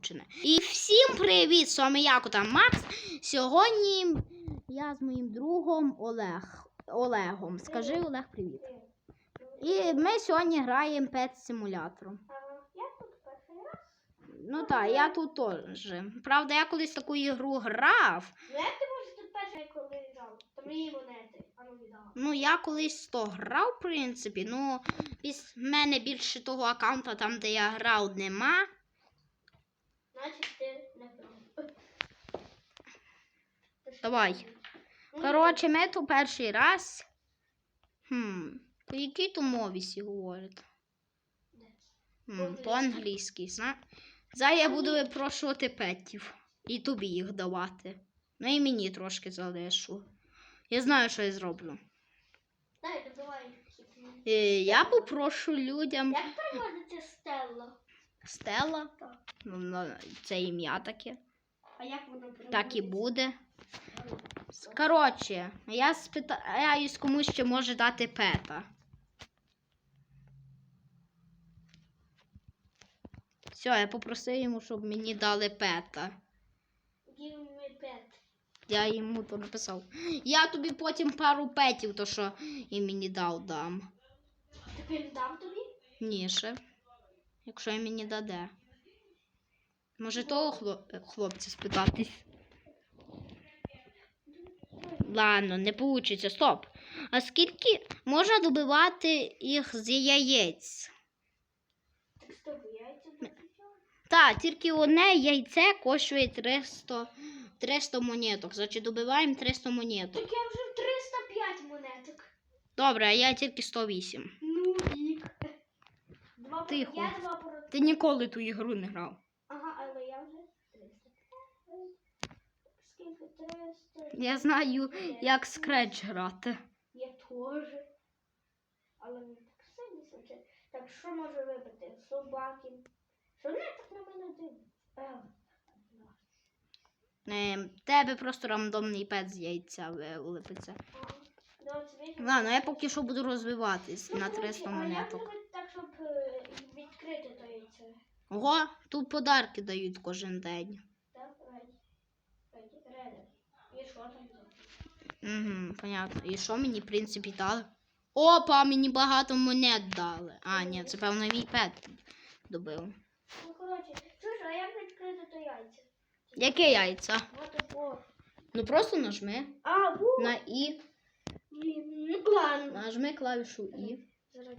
включене. І всім привіт! З вами я, Кота Макс. Сьогодні я з моїм другом Олег. Олегом. Скажи Олег привіт. І ми сьогодні граємо Pet Simulator. Ну так, я тут теж. Правда, я колись таку ігру грав. Ну ну. Ну, я колись то грав, в принципі. Ну, після мене більше того аккаунта, там, де я грав, нема. Значить ти не грав. Давай. Ну, Коротше, ми тут перший раз. Хм. По якій то мові всі говорять? Хм, по-англійськи. Зна... Зараз я буду випрошувати петів. І тобі їх давати. Ну і мені трошки залишу. Я знаю, що я зроблю. Дай, давай. Е, Я попрошу людям Як переводиться Стелла? Стелла. Так. Ну, ну, Це ім'я таке. А як воно? Так і буде. Коротше, я спитаюсь комусь, що може дати пета. Все, я попросив йому, щоб мені дали пета. Я йому то написав. Я тобі потім пару петів, то що і мені дав дам. Він дав тобі? Ні, ще. Якщо він мені даде. Може того хлопця спитатись. Ладно, не вийде. Стоп. А скільки можна добивати їх з яєць? Так стоп, яйця. Так, тільки одне яйце коштує 300, 300 монеток. Значить, добиваємо 300 монеток. Так я вже 305 монеток. Добре, а я тільки 108. Ну, вік. Тихо. Я два проти. Ти ніколи ту ігру не грав. Ага, але я вже 300. Скільки 300? Я знаю, як скреч грати. Я теж. Але не так сильно звучить. Так що може вибити? Собаки. Що вони так на мене дивляться? Певно. Е, тебе просто рандомний пет з яйця вилипиться. Ладно, я поки що буду розвиватись Ну, на 300 А монеток. так, щоб е, відкрити то яйце? Ого, тут подарки дають кожен день. Угу, понятно. І що мені, в принципі, дали? Опа, мені багато монет дали. А, ні, це певно мій пет добив. Ну, коротше, чуєш, а як відкрити то яйце? Яке яйця? Ну просто нажми А, бу. на І. Ну ладно. Нажми клавішу І. Зараз.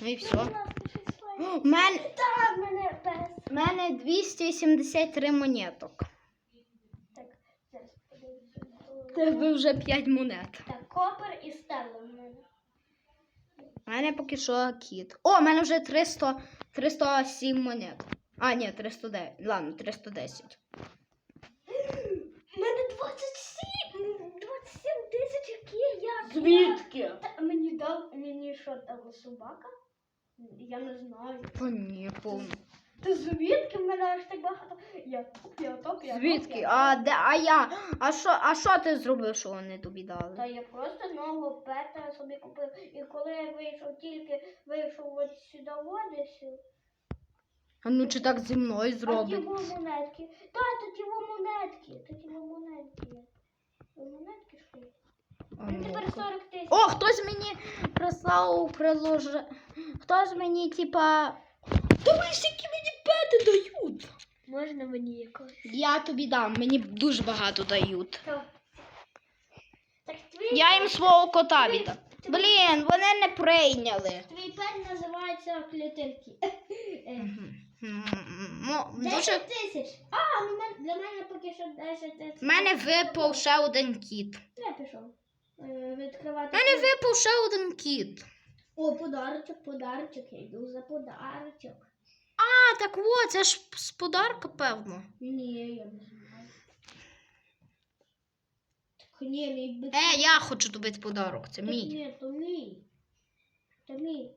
Ну і все. У У мене, Так, мене пес. 273 монеток. Тебе вже 5 монет. Так, копер і стелла в мене. У мене поки що кіт. О, у мене вже 300, 307 монет. А, ні, 309. Ладно, 310. У мене 27, 27 тисяч, які я. Звідки? Та Мені дав, мені що дала собака? Я не знаю. О, ні, повно. Ти звідки в мене аж так багато? Я топ, я топ, я топ, Звідки? я А де? А я? А що, а що ти зробив, що вони тобі дали? Та я просто нового пета собі купив. І коли я вийшов, тільки вийшов от сюди в Одесу, А ну чи так зі мною а ті зробить? во монетки. Та, то ті во монетки, то ті во монетки. Ви монетки що? є? А Ну, ну-ка. тепер 40 тисяч. О, хтось мені прислав прилож... Хтось мені, типа. Дивись, які мені пети дають. Можна мені якось? Я тобі дам, мені дуже багато дають. Так. Твій, Я їм свого кота віддам. Блін, вони не прийняли. твій пет називається клітинки. Мгм. М, 10 дуже... тисяч. А, ну для мене поки що 10 тисяч. В мене випав ще один кіт. Я пішов. Е, Відкривати. В мене випав ще один кіт. О, подарочок, подарочок. Я йду за подарочок. А, так от, це ж з подарка, певно. Ні, я не знаю. Так ні, мій би. Е, я хочу тобі подарок, це мій. Ні, то мій. То мій.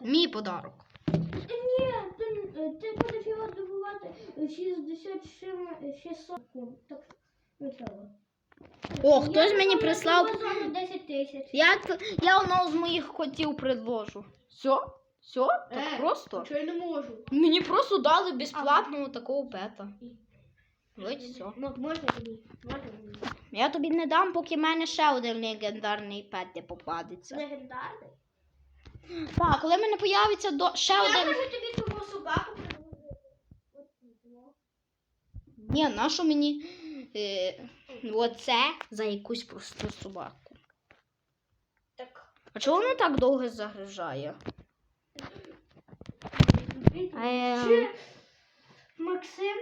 Мій подарок. Ні, ти, ти будеш його добувати 60 600 секунд. Так, треба. О, хтось мені прислав. я 10 тисяч. Я, я одного з моїх котів предложу. Все? Все? Так Е, просто. Що я не можу? Мені просто дали безплатного такого пета. Ось все. Ну, можна тобі? Можна? Я тобі не дам, поки в мене ще один легендарний пет не попадеться. Легендарний? Так, коли в мене появиться до... ще Я один. можу тобі твою собаку. От, ну. Ні, нащо мені е, оце за якусь просту собаку? Так. А чого воно так довго загружає? Чи Максим,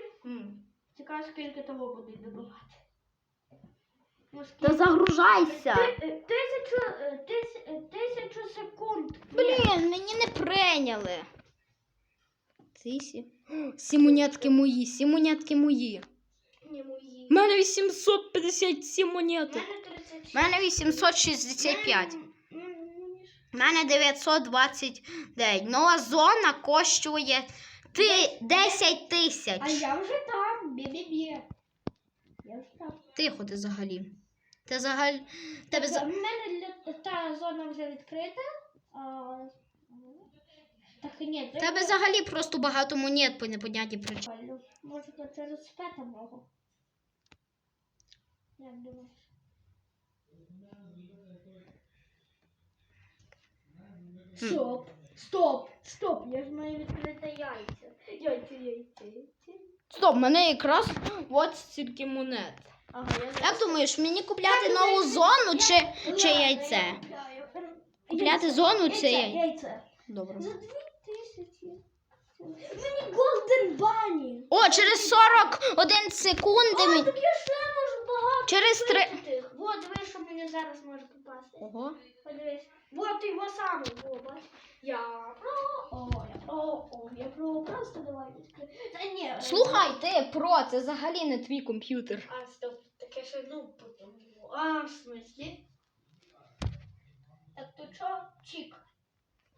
цікаво, скільки того будуть добувати. Та загружайся! Е, Тисячу, е, тис- е, тисячу секунд. Блін, мені не прийняли. Тисі. Всі монетки мої, всі монетки мої. Ні, мої. У мене 857 У монеток. мене 36. У мене 865. М, м, У мене 929. Нова зона коштує 10 тисяч. А я вже там, бі-бі-бі. Тихо ти взагалі. Ти взагалі. Тебе У мене та зона вже відкрита. А... Так ні, Тебе взагалі просто багато монет по непонятній причині. Може, то через пета можу. Як думаєш? Стоп, стоп, стоп, я ж маю відкрити яйця. Яйця, яйця, яйця. Стоп, мене якраз от стільки монет. Ага, я Як думаєш, мені купляти нову зону чи, чи яйце? Купляти зону чи яйце? яйце? Яйце. Добре. За дві тисячі. Мені Голден Бані. О, через 41 секунди. О, мені- так я ще. Через три. випити. Во, дивись, що мені зараз може попасти. Ого. Подивись. Вот його саме, во, бач. Я про, о, я про, о, я про, просто давай відкрити. Та ні. е, Слухай, ти про, це взагалі не твій комп'ютер. А, стоп, таке ще, ну, потім. А, в смислі? Так, то що? Чік.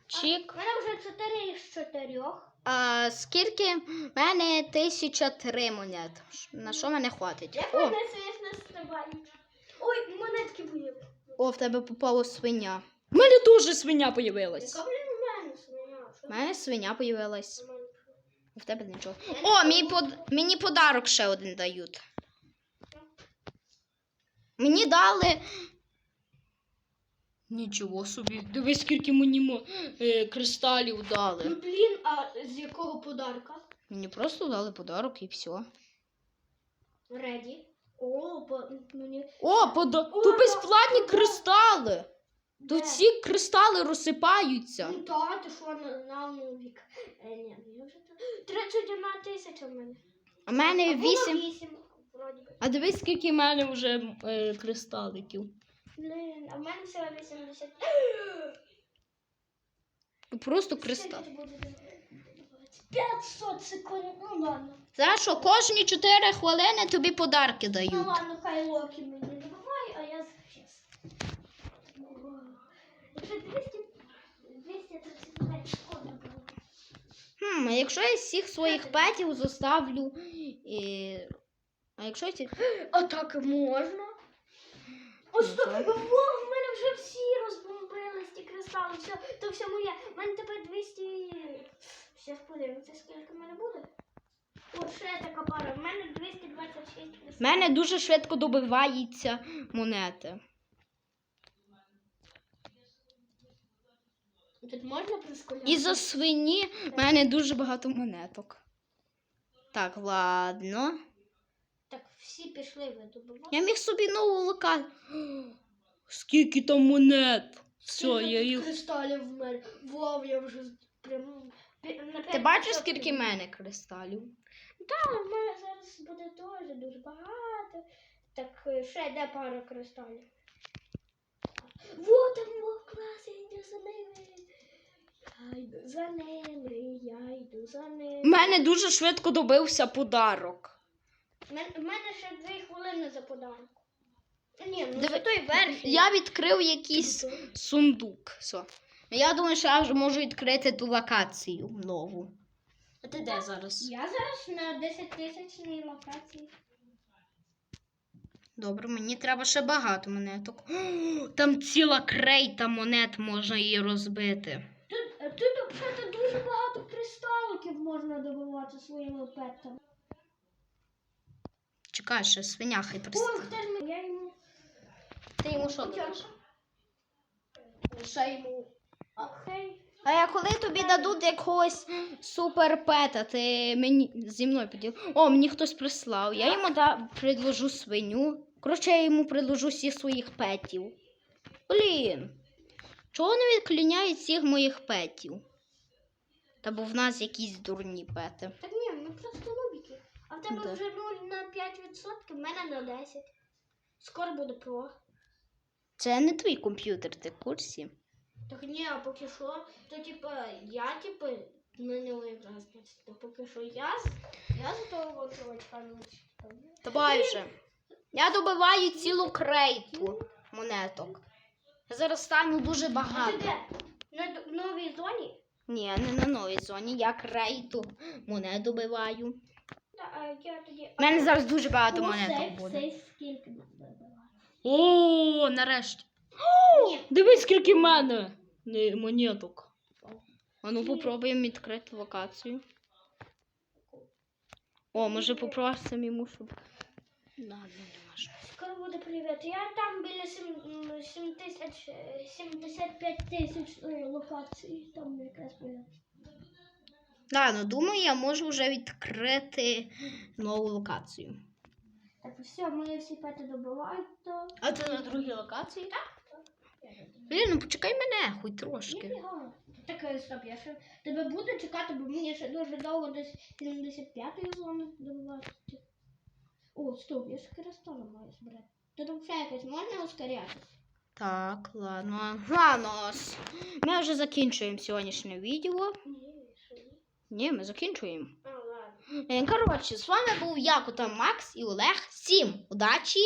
Чік. У мене вже 4 із 4. А скільки? В мене 1003 монет. На що мене хватить? Як О, звісно стрибають? Ой, монетки були. о, в тебе попало свиня. У мене теж свиня появилась. Яка, блін, у мене свиня? Що У мене свиня появилась. в мене? В тебе нічого. О, мій под... мені подарок ще один дають. Мені дали. Нічого собі. Дивись, скільки мені мо- е, кристалів Ну, дали. блін, а з якого подарка? Мені просто дали подарок і все. Реді. О, по, мені... О, пода... О, тут безплатні да. кристали. Де? Тут всі кристали розсипаються. Ну, та, ти що, на, на новік? Е, ні, я вже там. 31 тисяча в мене. А в мене А було 8. вісім, вроді би. А дивись, скільки в мене вже е, кристаликів. Блін, а в мене всього 80. Просто кристал. Скільки? 500 секунд, ну ладно. Знаєш що, кожні 4 хвилини тобі подарки дають. Ну ладно, хай Локі мені добуває, а я зараз. Вже 200, 235 секунд було. Хм, а якщо я всіх своїх петів заставлю. І... А якщо я ці... А так можна? О, стоп! так. В мене вже всі розбомбились ті кристали. Все, то все моє. У мене тепер 200. Ще подивимося, скільки в мене буде. О, ще така пара. В мене 226 кристалів. В мене дуже швидко добиваються монети. Тут можна прискоряти? І за свині в мене дуже багато монеток. Так, ладно. Так, всі пішли видобувати. Я міг собі нову локацію. Скільки там монет? Все, Скільки я тут їх. кристалів в мене. Вов, я вже прям... Ти бачиш, скільки в мене кристалів? Так, в мене зараз буде теж дуже багато. Так, е, ще де пара кристалів. Вот там во клас, я йду за ними. Я йду за ними, я йду за ними. У мене дуже швидко добився подарок. В мене ще дві хвилини за подарунок. Ні, ну за той верхній. Я відкрив якийсь сундук. Все. Я думаю, що я вже можу відкрити ту локацію нову. А ти де зараз? Я зараз на 10 тисячній локації. Добре, мені треба ще багато монеток. О, Там ціла крейта монет можна її розбити. Тут, тут взагалі дуже багато кристаликів можна добувати своїми петами. Чекай, ще свиня хай О, пристане. хтось мені- я йому Ти йому що даєш? Лише йому. А я коли тобі дадуть якогось суперпета, ти мені зі мною поділ. О, мені хтось прислав. Я йому да, предложу свиню. Коротше, я йому предложу всіх своїх петів. Блін. Чого не відкліняють всіх моїх петів? Та бо в нас якісь дурні пети. Так ні, ми просто нубіки. А в тебе Да. вже 0 на 5%, в мене на 10. Скоро буде про. Це не твій комп'ютер, ти в курсі? Так ні, а поки що, то типа я типа на нього якраз то поки що я я з того чувачка. Давай вже. Я добиваю цілу крейту монеток. Я зараз стану дуже А ти багато. де? На новій зоні? Ні, не на новій зоні. Я крейту монет добиваю. У мене зараз дуже багато монеток буде. О, нарешті. Дивись, скільки в мене не, монеток. А ну попробуємо відкрити локацію. О, може попросимо йому, щоб. Ладно, не можу. Скоро буде привіт. Я там біля сім- тисяч, е, 75 тисяч локацій. Там якраз біля. Ладно, думаю, я можу вже відкрити нову локацію. Так, все, мої всі пети добивають, то. А це на другій локації? Так. Блін, ну почекай мене, хоч трошки. Ніфіга. Так, е, стоп, я ще тебе буду чекати, бо мені ще дуже довго десь 75-ї зони добивати. О, стоп, я ж кристали маю збирати. То там ще якось можна ускоряти? Так, ладно. Ладно. Ми вже закінчуємо сьогоднішнє відео. Ні, що ні. Ні, ми закінчуємо. А, ладно. Е, Коротше, з вами був я, Кота Макс і Олег. Всім удачі,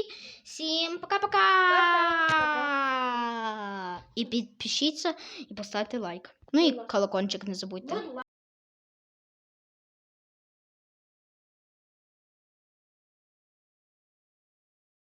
всім пока-пока. І підпишіться і поставте лайк. Ну і колокольчик не забудьте.